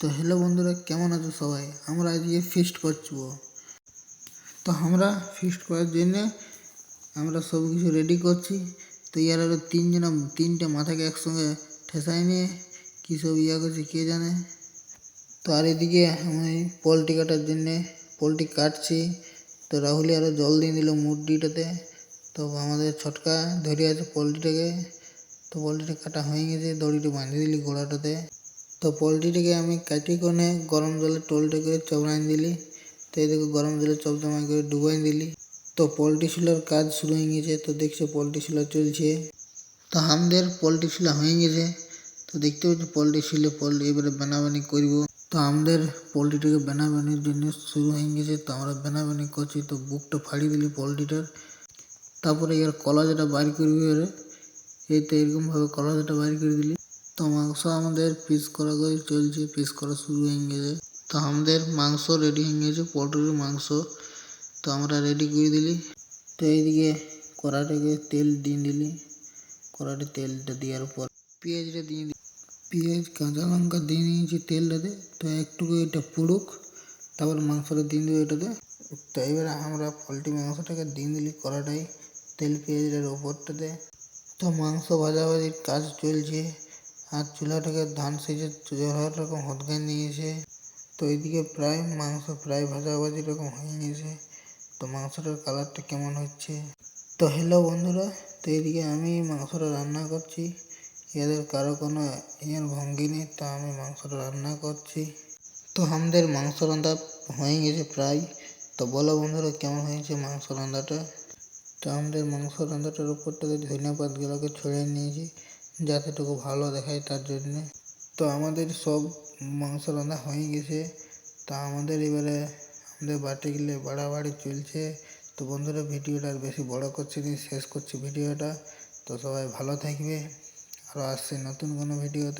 তো হ্যালো বন্ধুরা, কেমন আছো সবাই? আমরা আজকে ফিস্ট করছি তো আমরা ফিস্ট করার জন্যে আমরা সব কিছু রেডি করছি। তো ইয়ার আরও তিনজন, তিনটে মাথাকে একসঙ্গে ঠেসাই নিয়ে কী সব ইয়া করছে কে জানে। তো আর এদিকে আমি পোলট্রি কাটার জন্যে পোলট্রি কাটছি। তো রাহুলি আরও জল দিয়ে দিল মুরগিটাতে। তো আমাদের ছটকা ধরে আছে পোলট্রিটাকে। তো পোলট্রিটা কাটা হয়ে গেছে, দড়িটা বাঁধিয়ে দিলি গোড়াটাতে তো পোলট্রিটাকে আমি কাটি কোনে গরম জলে টোলটা করে চবড়াই দিলি। তো এদিকে গরম জলে চপচমাই করে ডুবাই দিলি। তো পোলট্রি শিলার কাজ শুরু হয়ে গেছে। তো দেখছ পোলট্রি শিলা চলছে। তো আমাদের পোলট্রি শিলা হয়ে গেছে। তো দেখতে পাচ্ছি পোলট্রি শিলে পোলট্রি এবারে বানাবানি করব। তো আমাদের পোলট্রিটাকে বানাবানির জন্য শুরু হয়ে গেছে। তো আমরা বানাবানি করছি। তো বুকটা ফাড়িয়ে দিলি পোলট্রিটার। তারপরে এর কলা যেটা বাইর করবি এর এই তো এরকমভাবে কলা যেটা বাইর করে দিলি। তো মাংস আমাদের পিস করা করে চলছে পিস করা শুরু হয়ে গেছে। তো আমাদের মাংস রেডি হয়ে গেছে পোলট্রির মাংস। তো আমরা রেডি করে দিলি। তো এইদিকে কড়াটাকে তেল দিয়ে দিলি। কড়াতে তেলটা দেওয়ার পর পেঁয়াজটা দিয়ে দিলি। পেঁয়াজ, কাঁচা লঙ্কা দিয়ে নিয়েছি তেলটাতে। তো একটু এটা পুড়ুক তারপর মাংসটা দিয়ে দেবো এটাতে। তো এবারে আমরা পোলট্রি মাংসটাকে দিয়ে দিলি কড়াটাই তেল পেঁয়াজের ওপরটাতে। তো মাংস ভাজাভাজির কাজ চলছে। আর চুলাটাকে ধান সেজে জোহর রকম হদগাই নিয়েছে তো এইদিকে প্রায় মাংস প্রায় ভাজাভাজি রকম হয়ে গেছে। তো মাংসটার কালারটা কেমন হচ্ছে? তো হ্যালো বন্ধুরা, তো এইদিকে আমি মাংসটা রান্না করছি। এদের কারও কোনো ইয়ের ভঙ্গি নেই, তো আমি মাংসটা রান্না করছি। তো আমাদের মাংস রান্না হয়ে গেছে প্রায়। তো বলো বন্ধুরা, কেমন হয়েছে মাংস রান্নাটা? তো আমাদের মাংস রান্নাটার উপরটাতে ধনিয়া পাতগুলোকে ছড়িয়ে নিয়েছি। যাতেটুকু ভালো দেখায় তার জন্যে। তো আমাদের সব মাংস রান্না হয়ে গেছে। তা আমাদের এবারে আমাদের বাটি গেলে বাড়াবাড়ি চলছে। তো বন্ধুরা, ভিডিওটা আর বেশি বড় করছি না, শেষ করছি ভিডিওটা। তো সবাই ভালো থাকবে। আরও আসছে নতুন কোনো ভিডিওতে।